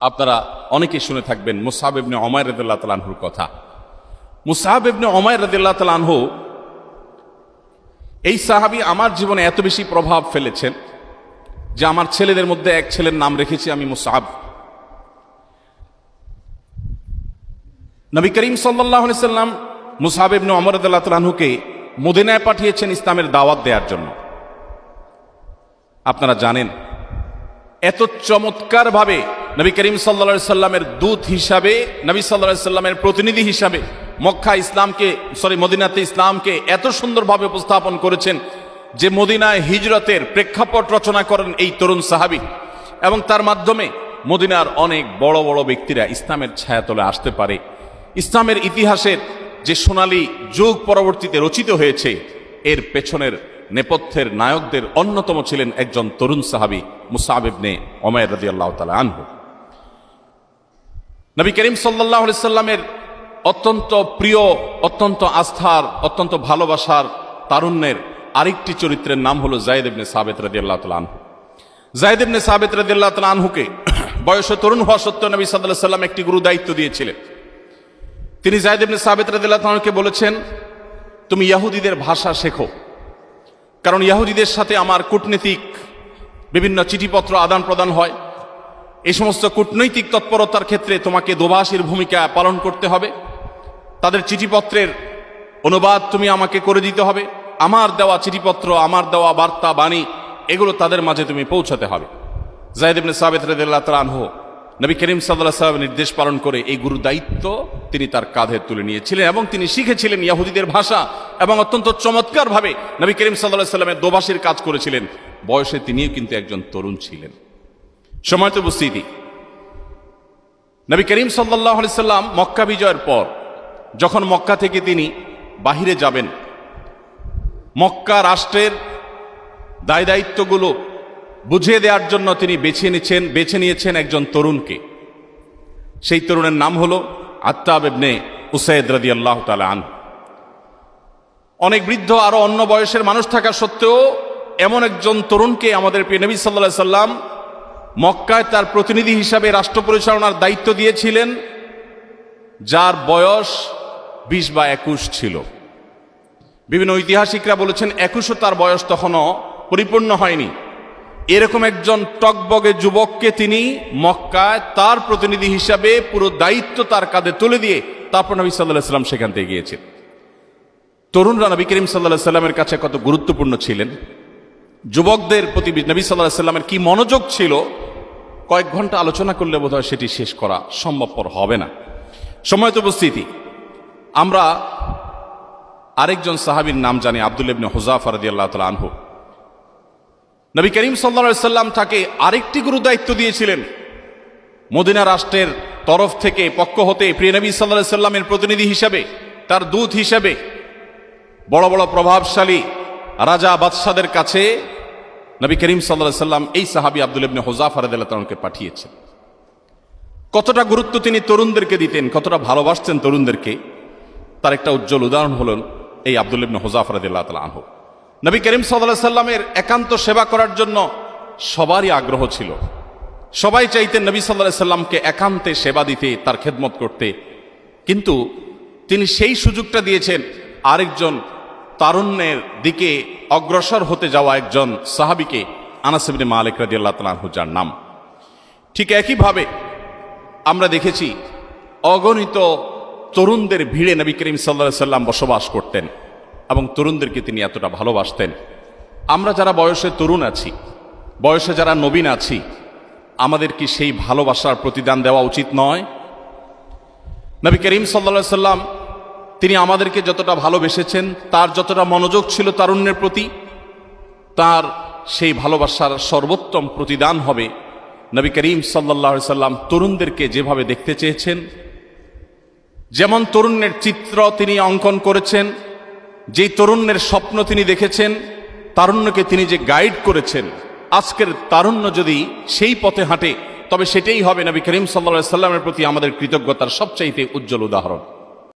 আপনারা অনেকে শুনে থাকবেন মুসাহাব ইবনে অমায় রদুল্লাহ তালানহুর কথা। মুসাহাব ইবনে অমায় রদুল্লাহ তালানহু এই সাহাবি আমার জীবনে এত বেশি প্রভাব ফেলেছেন যে আমার ছেলেদের মধ্যে এক ছেলের নাম রেখেছি আমি মুসাহাব নবী করিম সাল্লাহ সাল্লাম মুসাহাব ইবনে অমর রদুল্লাহ তালানহুকে মদিনায় পাঠিয়েছেন ইসলামের দাওয়াত দেওয়ার জন্য। আপনারা জানেন এত চমৎকার ভাবে নবী করিম সাল্লা সাল্লামের দূত হিসাবে, নবী সাল্লা সাল্লামের প্রতিনিধি হিসাবে মক্কা ইসলামকে, সরি, মদিনাতে ইসলামকে এত সুন্দরভাবে উপস্থাপন করেছেন যে মদিনায় হিজরতের প্রেক্ষাপট রচনা করেন এই তরুণ সাহাবি। এবং তার মাধ্যমে মদিনার অনেক বড় বড় ব্যক্তিরা ইসলামের ছায়াতলে আসতে পারে। ইসলামের ইতিহাসের যে সোনালী যুগ পরবর্তীতে রচিত হয়েছে, এর পেছনের নেপথ্যের নায়কদের অন্যতম ছিলেন একজন তরুণ সাহাবি মুসাবিবনে ওমায় রদি আল্লাহ তালা আনহু। নবী করিম সাল্লাহ সাল্লামের অত্যন্ত প্রিয়, অত্যন্ত আস্থার, অত্যন্ত ভালোবাসার তারুণ্যের আরেকটি চরিত্রের নাম হলো জায়দ ইবনে সাবেত রদি আল্লাহ তালা আনহু। জায়দ ইবনে সাবেত রদি আল্লাহ তালা আনহুকে বয়সে তরুণ হওয়া সত্ত্বেও নবী সাল্লাহ সাল্লাম একটি গুরু দায়িত্ব দিয়েছিলেন। তিনি জায়দ ইবনে সাবেত রদি আল্লাহ তালাকে বলেছেন, তুমি ইয়াহুদিদের ভাষা শেখো। কারণ ইয়াহুদিদের সাথে আমার কূটনীতিক বিভিন্ন চিঠিপত্র আদান প্রদান হয়। এই সমস্ত কূটনৈতিক তৎপরতার ক্ষেত্রে তোমাকে দোভাষীর ভূমিকা পালন করতে হবে। তাদের চিঠিপত্রের অনুবাদ তুমি আমাকে করে দিতে হবে। আমার দেওয়া চিঠিপত্র, আমার দেওয়া বার্তা, বাণী, এগুলো তাদের মাঝে তুমি পৌঁছাতে হবে। জায়দ ইবনে সাবেত রাদিয়াল্লাহু নবী করিম আলাইহি ওয়াসাল্লাম নির্দেশ পালন করে এই গুরু দায়িত্ব তিনি তার কাঁধে তুলে নিয়েছিলেন এবং তিনি শিখেছিলেন ইয়াহুদিদের ভাষা এবং অত্যন্ত চমৎকারভাবে নবী করিম আলাইহি সাল্লামের দোভাষীর কাজ করেছিলেন। বয়সে তিনিও কিন্তু একজন তরুণ ছিলেন। সময় তো উপস্থিতি। নবী করিম সাল্লাহ সাল্লাম মক্কা বিজয়ের পর যখন মক্কা থেকে তিনি বাহিরে যাবেন, মক্কা রাষ্ট্রের দায় দায়িত্বগুলো বুঝিয়ে দেওয়ার জন্য তিনি বেছে নিয়েছেন বেছে নিয়েছেন একজন তরুণকে। সেই তরুণের নাম হল আত্তাব ইবনে উসাইদ রাদি আল্লাহ আন অনেক বৃদ্ধ আরও অন্য বয়সের মানুষ থাকা সত্ত্বেও এমন একজন তরুণকে আমাদের প্রিয় নবী সাল্লাহ সাল্লাম মক্কায় তার প্রতিনিধি হিসাবে রাষ্ট্র পরিচালনার দায়িত্ব দিয়েছিলেন, যার বয়স বিশ বা একুশ ছিল। বিভিন্ন ঐতিহাসিকরা বলেছেন একুশও তার বয়স তখনও পরিপূর্ণ হয়নি। এরকম একজন টকবগে যুবককে তিনি মক্কায় তার প্রতিনিধি হিসাবে পুরো দায়িত্ব তার কাঁধে তুলে দিয়ে তারপর নবী সাল্লাহ সাল্লাম সেখান থেকে গিয়েছেন। তরুণরা নবী করিম সাল্লাহ সাল্লামের কাছে কত গুরুত্বপূর্ণ ছিলেন। যুবকদের প্রতি নবী সাল্লাহ সাল্লামের কি মনোযোগ ছিল? কয়েক ঘণ্টা আলোচনা করলে বোধহয় সেটি শেষ করা সম্ভবপর হবে না। সময় তো উপস্থিতি। আমরা আরেকজন সাহাবীর নাম জানি, আব্দুল ইবনে হুজাফর রদি আল্লাহ তালা আনহু। নবী করিম সাল্লা সাল্লাম তাকে আরেকটি গুরু দায়িত্ব দিয়েছিলেন। মদিনা রাষ্ট্রের তরফ থেকে পক্ষ হতে প্রিয় নবী সাল্লাহ সাল্লামের প্রতিনিধি হিসাবে, তার দূত হিসাবে, বড় বড় প্রভাবশালী রাজা বাদশাদের কাছে নবী করিম সাল্লাহ সাল্লাম এই সাহাবি আব্দুল ইবনে হোজাফর আদালকে পাঠিয়েছেন। কতটা গুরুত্ব তিনি তরুণদেরকে দিতেন, কতটা ভালোবাসতেন তরুণদেরকে, তার একটা উজ্জ্বল উদাহরণ হলেন এই আব্দুল ইবনে তালা আনহু। নবী করিম সাল্লাহ সাল্লামের একান্ত সেবা করার জন্য সবারই আগ্রহ ছিল। সবাই চাইতেন নবী সাল্লাহ সাল্লামকে একান্তে সেবা দিতে, তার খেদমত করতে। কিন্তু তিনি সেই সুযোগটা দিয়েছেন, আরেকজন তারুণ্যের দিকে অগ্রসর হতে যাওয়া একজন সাহাবিকে আনাসিবিন মালিক রাজি আল্লাহ যার নাম। ঠিক একইভাবে আমরা দেখেছি, অগণিত তরুণদের ভিড়ে নবী করিম সাল্লা সাল্লাম বসবাস করতেন। এবং তরুণদেরকে তিনি এতটা ভালোবাসতেন। আমরা যারা বয়সে তরুণ আছি, বয়সে যারা নবীন আছি, আমাদের কি সেই ভালোবাসার প্রতিদান দেওয়া উচিত নয়? নবী করিম সাল্লা সাল্লাম তিনি আমাদেরকে যতটা ভালোবেসেছেন, তার যতটা মনোযোগ ছিল তারুণ্যের প্রতি, তার সেই ভালোবাসার সর্বোত্তম প্রতিদান হবে নবী করিম সাল্লাহ সাল্লাম তরুণদেরকে যেভাবে দেখতে চেয়েছেন, যেমন তরুণের চিত্র তিনি অঙ্কন করেছেন যেই তরুণের স্বপ্ন তিনি দেখেছেন, তারুণ্যকে তিনি যে গাইড করেছেন, আজকের তারুণ্য যদি সেই পথে হাঁটে, তবে সেটাই হবে নবী করিম সাল্লা সাল্লামের প্রতি আমাদের কৃতজ্ঞতার সবচাইতে উজ্জ্বল উদাহরণ।